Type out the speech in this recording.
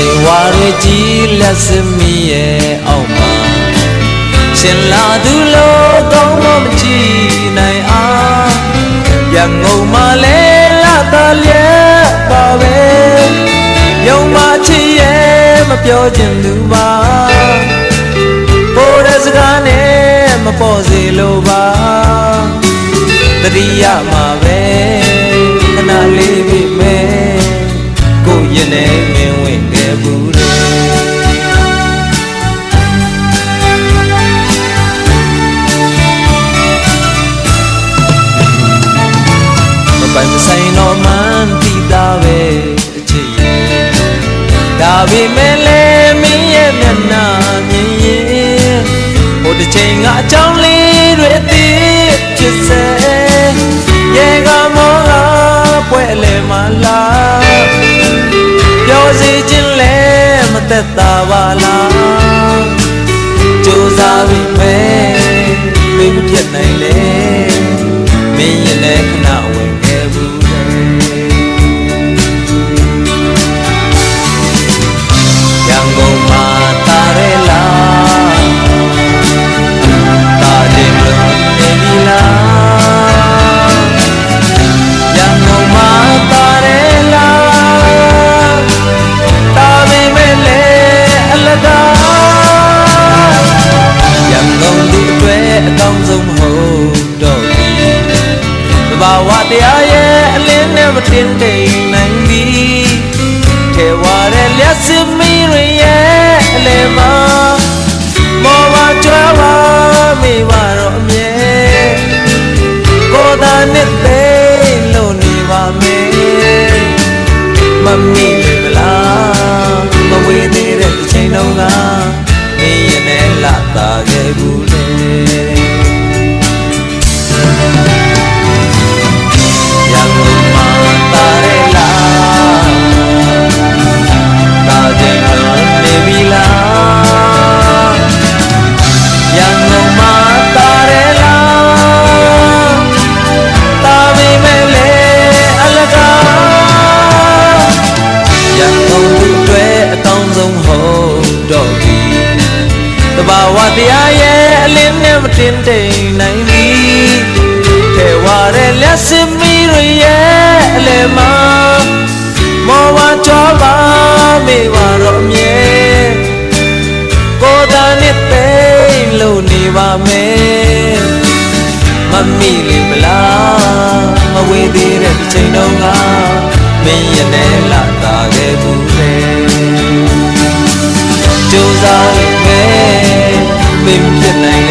စေဝါရကြီးလက်စမီရဲ့အောက်မှာရှင်လာသူလို့ကောင်းတော့မကြည့်နိုင်အောင်ရန်ကုန်မှာလဲလာတော်လျက်ပါပဲယုံမချစ်ရဲ့မပြောချင်သူပါပေါ်တဲ့စကားနဲ့မပေါ်စေလိုပါတတိယမှာပဲ ဆိုင်တော့မှန်တိတာပဲအချစ်ရဲ့ဒါပေမဲ့လည်းမင်းရဲ့မျက်နှာမြင်ရင်ဟိုတစ်ချိန်ကအကြောင်းလေးတွေအသိဖြစ်စေရေကမောကပွဲလေမလားပြောစီခြင်းလဲမသက်သာပါလားကြိုးစားပြီးမဲ့မင်းမဖြစ်နိုင်လေမင်းရဲ့လည်း ဘာဝတရားရဲ့အလင်းနဲ့မတင်တိမ်နိုင်သည်ထေဝါတဲ့လက်စမီရရဲ့အလေမှာမောပါကြွားပါမိပါတော့အမြဲကိုယ်သာနဲ့သိလို့နေပါမယ်မမီလေမလားမဝေးသေးတဲ့အချိန်တုန်းကနေရင်လည်းလာတာခဲ့ဘူး တရားရဲ့အလင်းနဲ့မတင်တိမ်နိုင်ပြီထဲဝါတဲ့လက်စမီရရဲ့အလေမမောဝါကြွားပါမေပါတော့အမြဲကိုယ်သာနဲ့သိလို့နေပါမယ်မမီလေမလားမဝေးသေးတဲ့ဒီချိန်တုန်းကမင်းရဲ့နဲ့လာတာခဲ့ဘူးလေကြိုးစား လို့ပဲမ